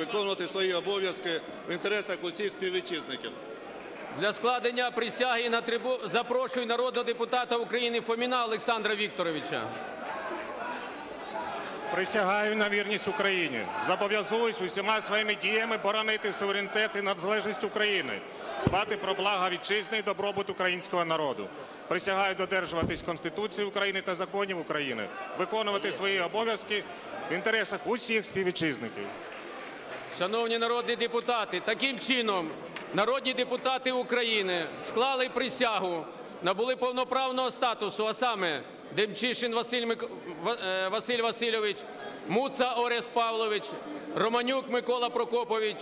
виконувати свої обов'язки в інтересах усіх співвітчизників. Для складення присяги на трибу запрошую народного депутата України Фоміна Олександра Вікторовича. Присягаю на вірність Україні. Зобов'язуюсь усіма своїми діями боронити суверенітет і незалежність України, дбати про благо вітчизни і добробут українського народу. Присягаю додержуватись Конституції України та законів України, виконувати свої обов'язки в інтересах усіх співвітчизників. Шановні народні депутати, таким чином народні депутати України склали присягу, набули повноправного статусу, а саме Демчишин Василь. Е, Василь Васильович, Муца Орес Павлович, Романюк Микола Прокопович,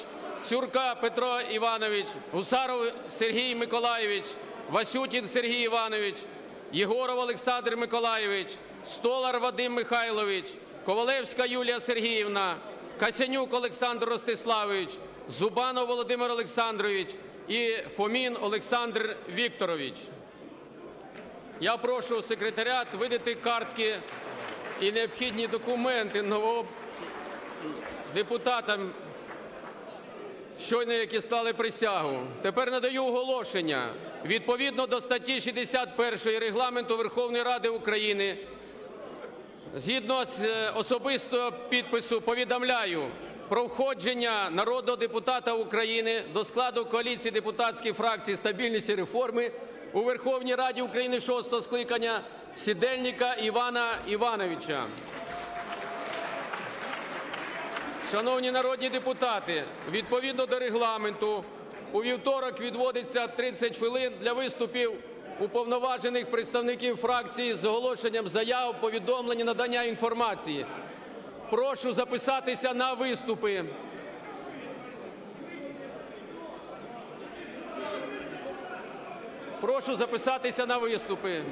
Цюрка Петро Іванович, Гусаров Сергій Миколаєвич, Васютін Сергій Іванович, Єгоров Олександр Миколаєвич, Столар Вадим Михайлович, Ковалевська Юлія Сергіївна, Касянюк Олександр Ростиславович, Зубанов Володимир Олександрович і Фомін Олександр Вікторович. Я прошу секретаріат видати картки і необхідні документи нового депутатам, щойно які склали присягу. Тепер надаю оголошення. Відповідно до статті 61 Регламенту Верховної Ради України Згідно з е, особистого підпису повідомляю про входження народного депутата України до складу коаліції депутатських фракцій стабільність і реформи у Верховній Раді України шостого скликання Сідельника Івана Івановича. Шановні народні депутати, відповідно до регламенту, у вівторок відводиться 30 хвилин для виступів уповноважених представників фракції з оголошенням заяв, повідомлень, надання інформації. Прошу записатися на виступи. Прошу записатися на виступи.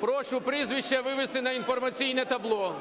Прошу прізвище вивести на інформаційне табло.